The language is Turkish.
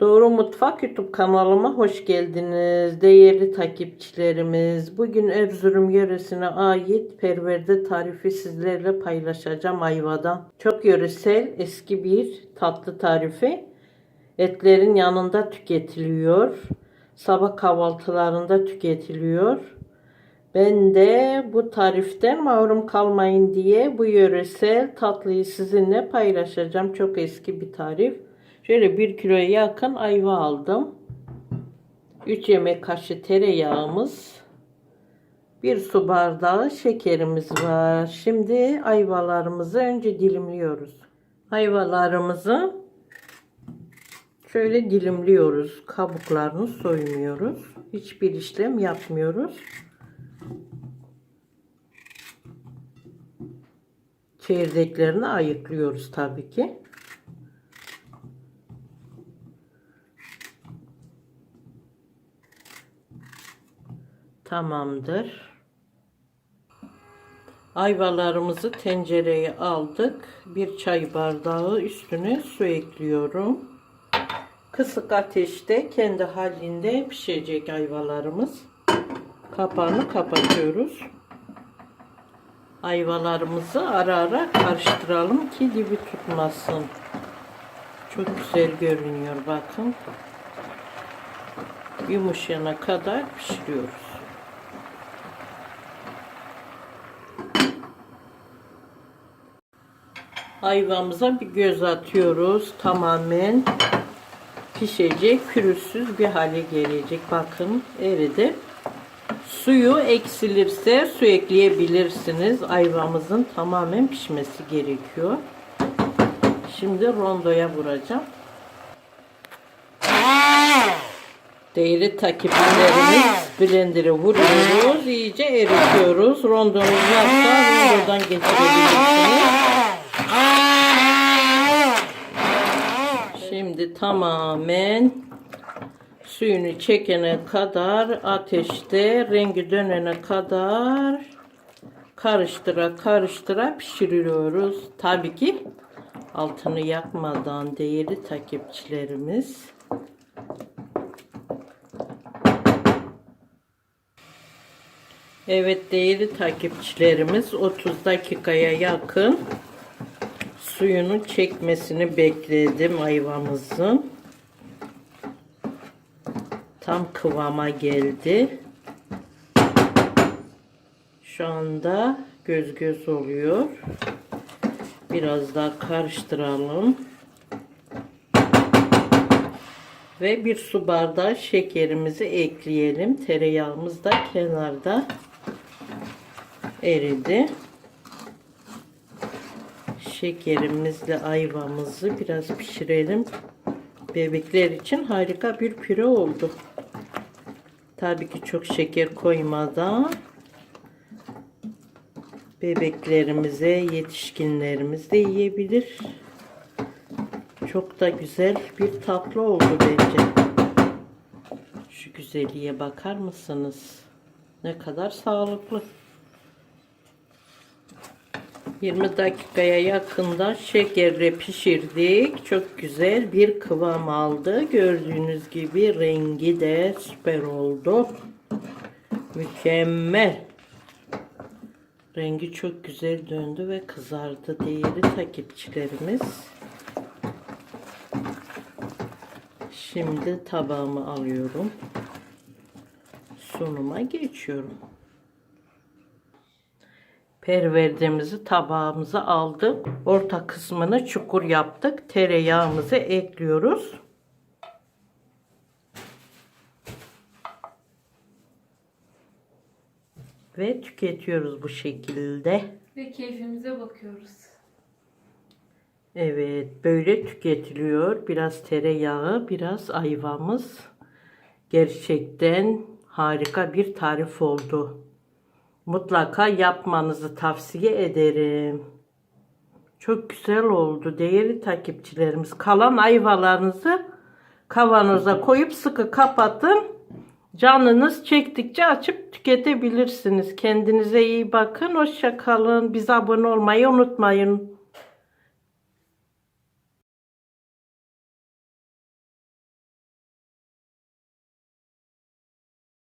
Doğru Mutfak YouTube kanalıma hoş geldiniz. Değerli takipçilerimiz, bugün Erzurum yöresine ait perverde tarifi sizlerle paylaşacağım ayvadan. Çok yöresel eski bir tatlı tarifi. Etlerin yanında tüketiliyor. Sabah kahvaltılarında tüketiliyor. Ben de bu tariften mahrum kalmayın diye bu yöresel tatlıyı sizinle paylaşacağım. Çok eski bir tarif. Şöyle bir kiloya yakın ayva aldım. 3 yemek kaşığı tereyağımız. Bir su bardağı şekerimiz var. Şimdi ayvalarımızı önce dilimliyoruz. Ayvalarımızı şöyle dilimliyoruz. Kabuklarını soymuyoruz. Hiçbir işlem yapmıyoruz. Çekirdeklerini ayıklıyoruz tabii ki. Tamamdır. Ayvalarımızı tencereye aldık. Bir çay bardağı üstüne su ekliyorum. Kısık ateşte kendi halinde pişecek ayvalarımız. Kapağını kapatıyoruz. Ayvalarımızı ara ara karıştıralım ki dibi tutmasın. Çok güzel görünüyor bakın. Yumuşayana kadar pişiriyoruz. Ayvamıza bir göz atıyoruz. Tamamen pişecek, pürüzsüz bir hale gelecek. Bakın eridi. Suyu eksilirse su ekleyebilirsiniz. Ayvamızın tamamen pişmesi gerekiyor. Şimdi rondoya vuracağım. Değeri takipçilerimiz blender'e vuruyoruz. iyice eritiyoruz. Rondonuz varsa rondodan geçirebilirsiniz. Şimdi tamamen suyunu çekene kadar ateşte rengi dönene kadar karıştıra karıştıra pişiriyoruz. Tabii ki altını yakmadan değerli takipçilerimiz. Evet değerli takipçilerimiz 30 dakikaya yakın suyunu çekmesini bekledim ayvamızın. Tam kıvama geldi. Şu anda göz göz oluyor. Biraz daha karıştıralım. Ve bir su bardağı şekerimizi ekleyelim. Tereyağımız da kenarda eridi. Şekerimizle ayvamızı biraz pişirelim. Bebekler için harika bir püre oldu. Tabii ki çok şeker koymadan bebeklerimize, yetişkinlerimiz de yiyebilir. Çok da güzel bir tatlı oldu bence. Şu güzelliğe bakar mısınız? Ne kadar sağlıklı. 20 dakikaya yakında şekerle pişirdik. Çok güzel bir kıvam aldı. Gördüğünüz gibi rengi de süper oldu. Mükemmel. Rengi çok güzel döndü ve kızardı değerli takipçilerimiz. Şimdi tabağımı alıyorum. Sunuma geçiyorum. Perverdemizi tabağımıza aldık. Orta kısmını çukur yaptık. Tereyağımızı ekliyoruz. Ve tüketiyoruz bu şekilde. Ve keyfimize bakıyoruz. Evet böyle tüketiliyor. Biraz tereyağı, biraz ayvamız. Gerçekten harika bir tarif oldu. Mutlaka yapmanızı tavsiye ederim. Çok güzel oldu değerli takipçilerimiz. Kalan ayvalarınızı kavanoza koyup sıkı kapatın. Canınız çektikçe açıp tüketebilirsiniz. Kendinize iyi bakın. Hoşça kalın. Bize abone olmayı unutmayın.